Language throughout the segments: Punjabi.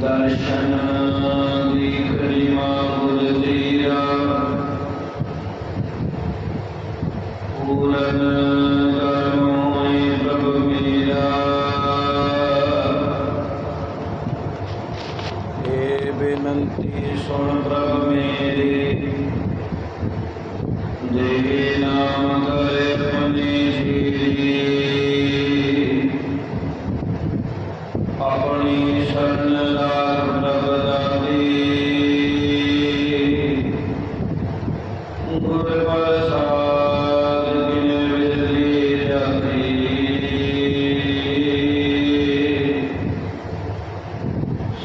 ਦਰਸ਼ਨ ਦੀ ਕਰਿਮਾ ਗੁਰ ਤੇਰਾ ਪੂਰਨ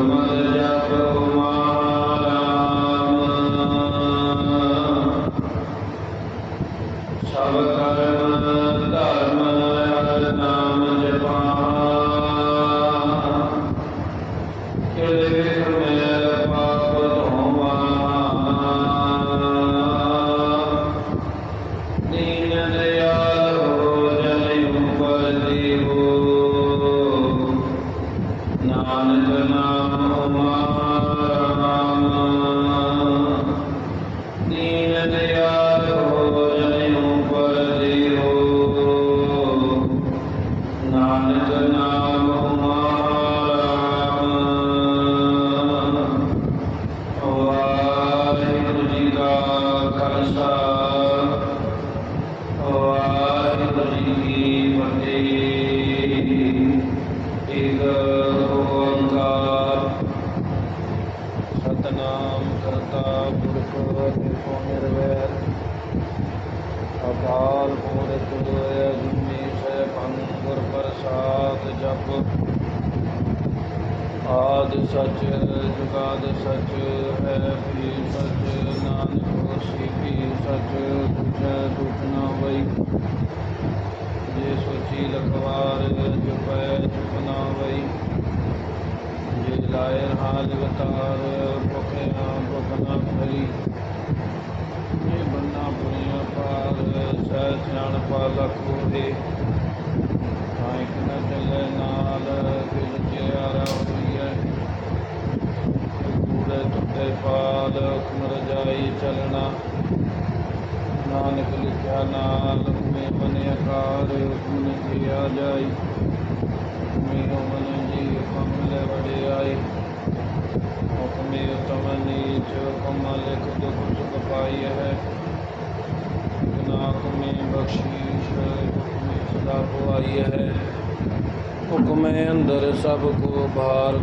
समर्पयामः ਕਾਲ ਮੂਰਤ ਹੋਇ ਅਗਨੀ ਸੈ ਭੰਗੁਰ ਪ੍ਰਸਾਦ ਜਪ। ਆਦ ਸਚ, ਜੁਗਾਦ ਸਚ ਹੈ ਵੀ ਸਚ, ਨਾਨਕ ਹੋਸੀ ਵੀ ਸਚ ਤੁਝੈ ਦੁਖ ਨਾ ਹੋਈ ਜੇ ਸੋਚੀ ਲਖਵਾਰ ਜਪੈ ਚੁਪ ਨਾ ਹੋਈ ਜੇ ਲਾਇ ਹਾਲ ਵਤਾਰ, ਭੁਖਿਆ ਭੁਖ ਨਾ ਭਰੀ ਸਿਆਣ ਪਾ ਲਖੋ ਦੇ। ਤਾਂ ਇੱਕ ਨਾ ਚੱਲੇ ਨਾਲ ਕਿਲ ਚਿਆਰਾ ਹੋਈਐ ਕੂੜੇ ਤੁੱਤੇ ਪਾਲ ਹੁਕਮ ਰਜਾਈ ਚਲਣਾ। ਨਾਨਕ ਲਿਖਿਆ ਨਾਲ ਹੁਕਮੇ ਬਨੇ ਆਕਾਰ ਹੁਕਮ ਨੇ ਆ ਜਾਈ। ਮੇਰੋ ਮਨ ਜੀ ਹੁਕਮ ਲੈ ਵਡਿਆਈ। ਹੁਕਮੇ ਉਤਮ ਨੀਚ ਹੁਕਮ ਲਿਖ ਦੁਖ ਸੁਖ ਪਾਈ ਹੈ। ਬਖਸ਼ੀਸ਼ ਹੁਕਮੇ ਸਦਾ ਪੁਆਈ ਹੈ। ਹੁਕਮੇ ਅੰਦਰ ਸਭ ਕੋ ਭਾਰ